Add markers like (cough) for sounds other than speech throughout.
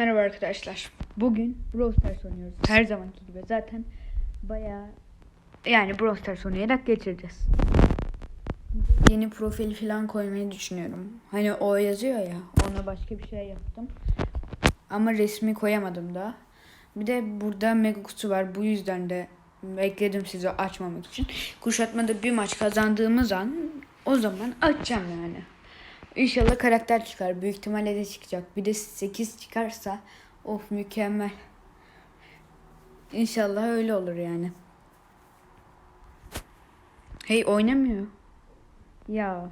merhaba arkadaşlar. Bugün Brawl Stars oynuyoruz. Her zamanki gibi zaten bayağı yani Brawl Stars oynayarak geçireceğiz. Yeni profil falan koymayı düşünüyorum. Hani o yazıyor ya ona başka bir şey yaptım. Ama resmi koyamadım da. Bir de burada mega kutu var. Bu yüzden de bekledim sizi açmamak için. Kuşatmada bir maç kazandığımız an o zaman açacağım yani. İnşallah karakter çıkar. Büyük ihtimalle de çıkacak. Bir de 8 çıkarsa of mükemmel. İnşallah öyle olur yani. Hey oynamıyor. Ya.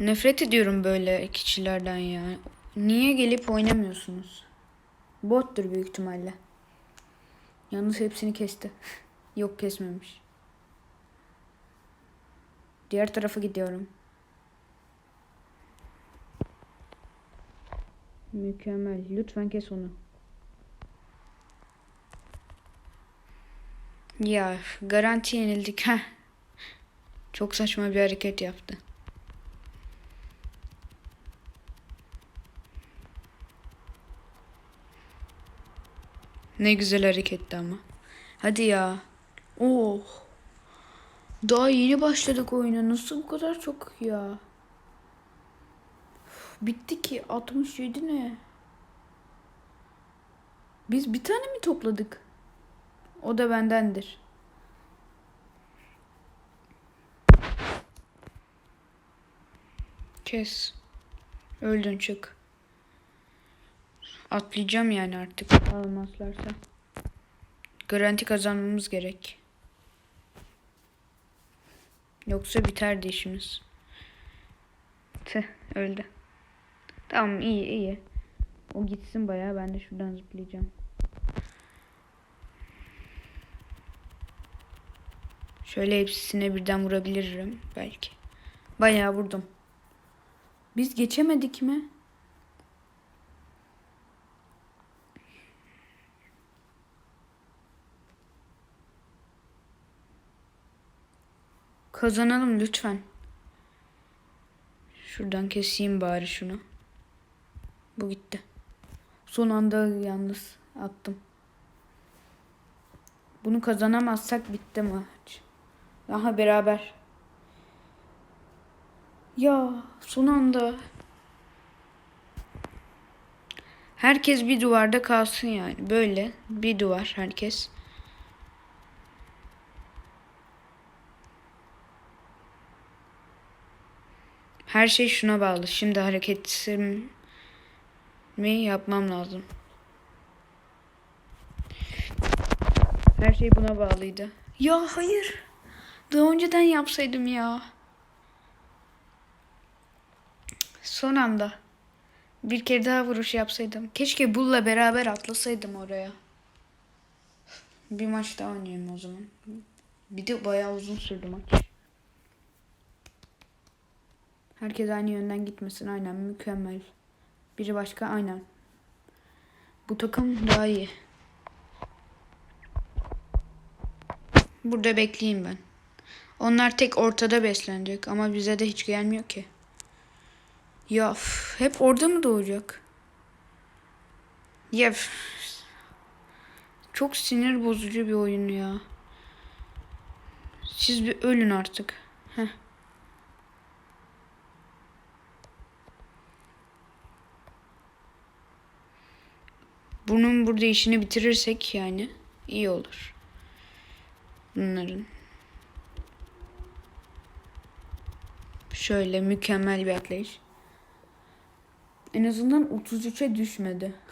Nefret ediyorum böyle kişilerden ya. Niye gelip oynamıyorsunuz? Bottur büyük ihtimalle. Yalnız hepsini kesti. (laughs) Yok kesmemiş. Diğer tarafa gidiyorum. Mükemmel. Lütfen kes onu. Ya garanti yenildik. Heh. Çok saçma bir hareket yaptı. Ne güzel hareketti ama. Hadi ya. Oh. Daha yeni başladık oyuna. Nasıl bu kadar çok ya? Bitti ki. 67 ne? Biz bir tane mi topladık? O da bendendir. Kes. Öldün çık. Atlayacağım yani artık. Almazlarsa. Garanti kazanmamız gerek. Yoksa biterdi işimiz. Tüh öldü. Tamam iyi iyi. O gitsin bayağı ben de şuradan zıplayacağım. Şöyle hepsine birden vurabilirim belki. Bayağı vurdum. Biz geçemedik mi? Kazanalım lütfen. Şuradan keseyim bari şunu. Bu gitti. Son anda yalnız attım. Bunu kazanamazsak bitti maç. Aha beraber. Ya son anda. Herkes bir duvarda kalsın yani. Böyle bir duvar herkes. Her şey şuna bağlı. Şimdi hareketimi yapmam lazım. Her şey buna bağlıydı. Ya hayır. Daha önceden yapsaydım ya. Son anda. Bir kere daha vuruş yapsaydım. Keşke Bull'la beraber atlasaydım oraya. Bir maç daha oynayayım o zaman. Bir de bayağı uzun sürdü maç. Herkes aynı yönden gitmesin. Aynen mükemmel. Biri başka aynen. Bu takım daha iyi. Burada bekleyeyim ben. Onlar tek ortada beslenecek ama bize de hiç gelmiyor ki. Ya hep orada mı doğacak? Ya çok sinir bozucu bir oyun ya. Siz bir ölün artık. Heh. Bunun burada işini bitirirsek yani iyi olur. Bunların. Şöyle mükemmel bir atlayış. En azından 33'e düşmedi. (laughs)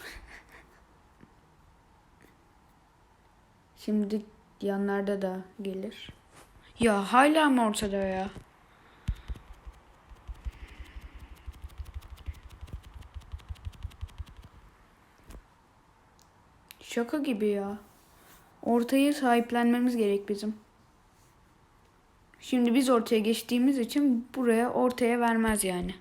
Şimdi yanlarda da gelir. Ya hala mı ortada ya? Şaka gibi ya. Ortayı sahiplenmemiz gerek bizim. Şimdi biz ortaya geçtiğimiz için buraya ortaya vermez yani.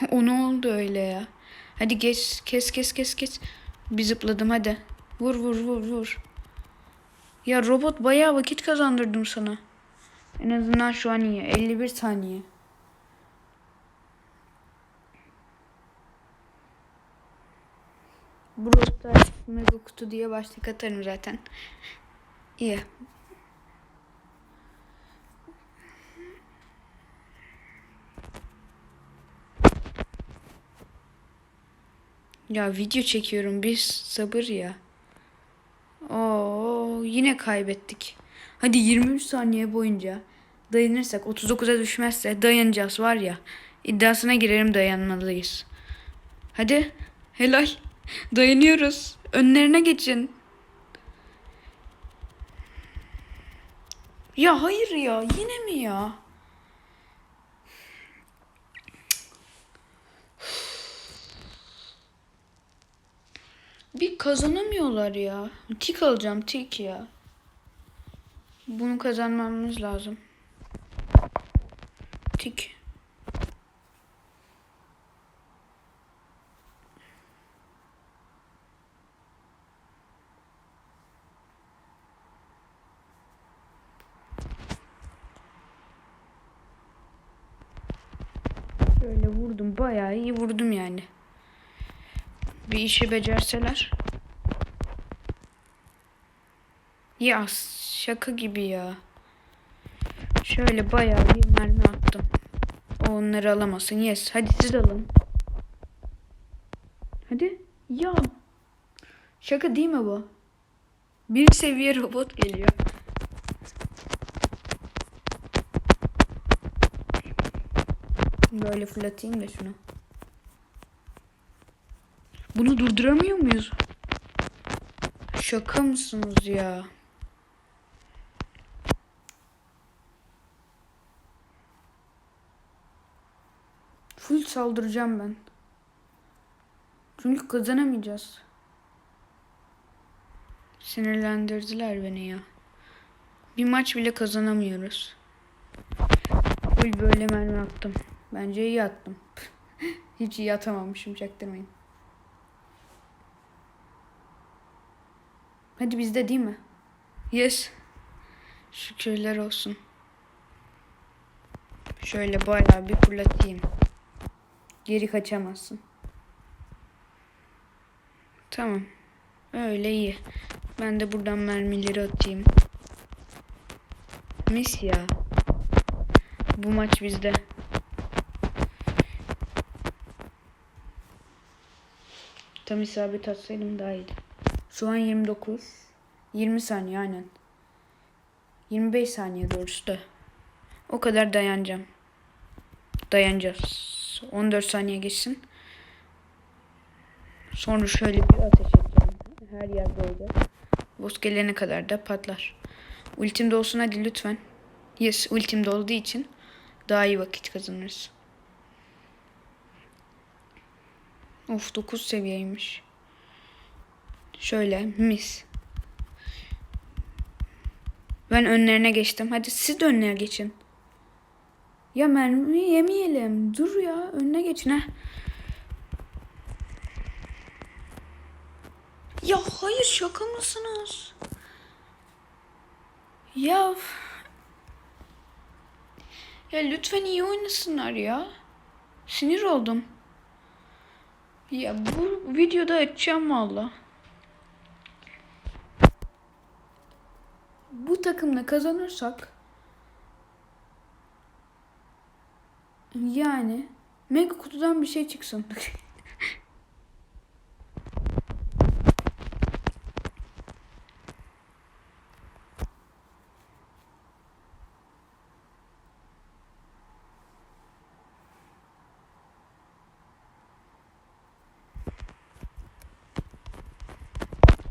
(laughs) O ne oldu öyle ya? Hadi geç kes kes kes kes. Bir zıpladım hadi. Vur vur vur vur. Ya robot bayağı vakit kazandırdım sana. En azından şu an iyi. 51 saniye. Brostar mega kutu diye başlık atarım zaten. İyi. Ya video çekiyorum bir sabır ya. Oo yine kaybettik. Hadi 23 saniye boyunca dayanırsak 39'a düşmezse dayanacağız var ya. İddiasına girerim dayanmalıyız. Hadi helal. Dayanıyoruz. Önlerine geçin. Ya hayır ya yine mi ya? Bir kazanamıyorlar ya. Tik alacağım tik ya. Bunu kazanmamız lazım. Tik. Şöyle vurdum. Bayağı iyi vurdum yani. Bir işi becerseler. Ya şaka gibi ya. Şöyle bayağı bir mermi attım. Onları alamasın. Yes. Hadi siz alın. Hadi. Ya. Şaka değil mi bu? Bir seviye robot geliyor. Böyle fırlatayım da şunu. Bunu durduramıyor muyuz? Şaka mısınız ya? Full saldıracağım ben. Çünkü kazanamayacağız. Sinirlendirdiler beni ya. Bir maç bile kazanamıyoruz. Full böyle mermi attım. Bence iyi attım. (laughs) Hiç iyi atamamışım çaktırmayın. Hadi bizde değil mi? Yes. Şükürler olsun. Şöyle bayağı bir fırlatayım. Geri kaçamazsın. Tamam. Öyle iyi. Ben de buradan mermileri atayım. Mis ya. Bu maç bizde. Tam isabet atsaydım daha iyiydi. Şu an 29. 20 saniye aynen. 25 saniye doğrusu da. O kadar dayanacağım. Dayanacağız. 14 saniye geçsin. Sonra şöyle bir ateş edeceğim. Her yer böyle. Boss gelene kadar da patlar. Ultim de olsun hadi lütfen. Yes ultim de olduğu için daha iyi vakit kazanırız. Of 9 seviyeymiş. Şöyle mis. Ben önlerine geçtim. Hadi siz de önlerine geçin. Ya mermi yemeyelim. Dur ya önüne geçin ha. Ya hayır şaka mısınız? Ya ya lütfen iyi oynasınlar ya. Sinir oldum. Ya bu videoda açacağım valla. Takımla kazanırsak yani mega kutudan bir şey çıksın.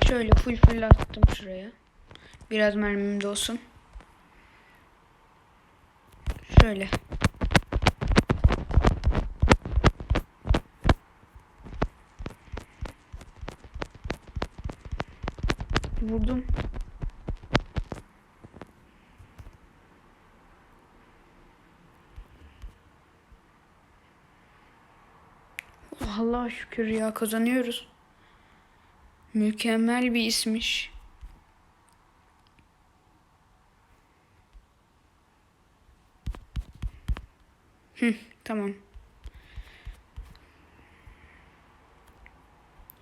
Şöyle full fırlattım şuraya. Biraz mermim de olsun. Şöyle. Vurdum. Allah'a şükür ya kazanıyoruz. Mükemmel bir ismiş. Hı, tamam.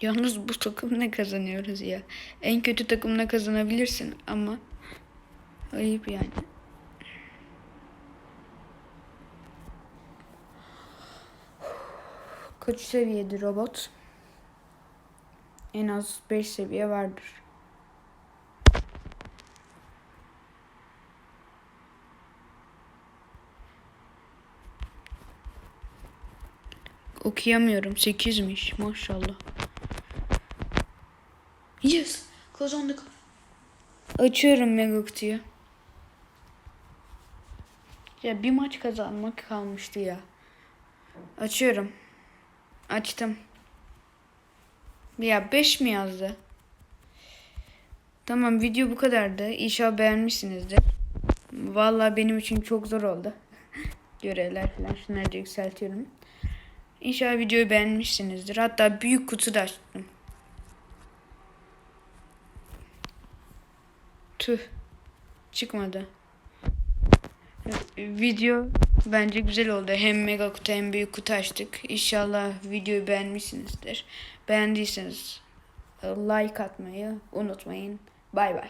Yalnız bu takım ne kazanıyoruz ya? En kötü takımla kazanabilirsin ama ayıp yani. Kaç seviyede robot? En az 5 seviye vardır. Okuyamıyorum. 8'miş maşallah. Yes. Kazandık. Açıyorum Mega Kutu'yu. Ya bir maç kazanmak kalmıştı ya. Açıyorum. Açtım. Ya 5 mi yazdı? Tamam video bu kadardı. İnşallah beğenmişsinizdir. Vallahi benim için çok zor oldu. (laughs) Görevler falan şunları da yükseltiyorum. İnşallah videoyu beğenmişsinizdir. Hatta büyük kutu da açtım. Tüh. Çıkmadı. Video bence güzel oldu. Hem mega kutu hem büyük kutu açtık. İnşallah videoyu beğenmişsinizdir. Beğendiyseniz like atmayı unutmayın. Bay bay.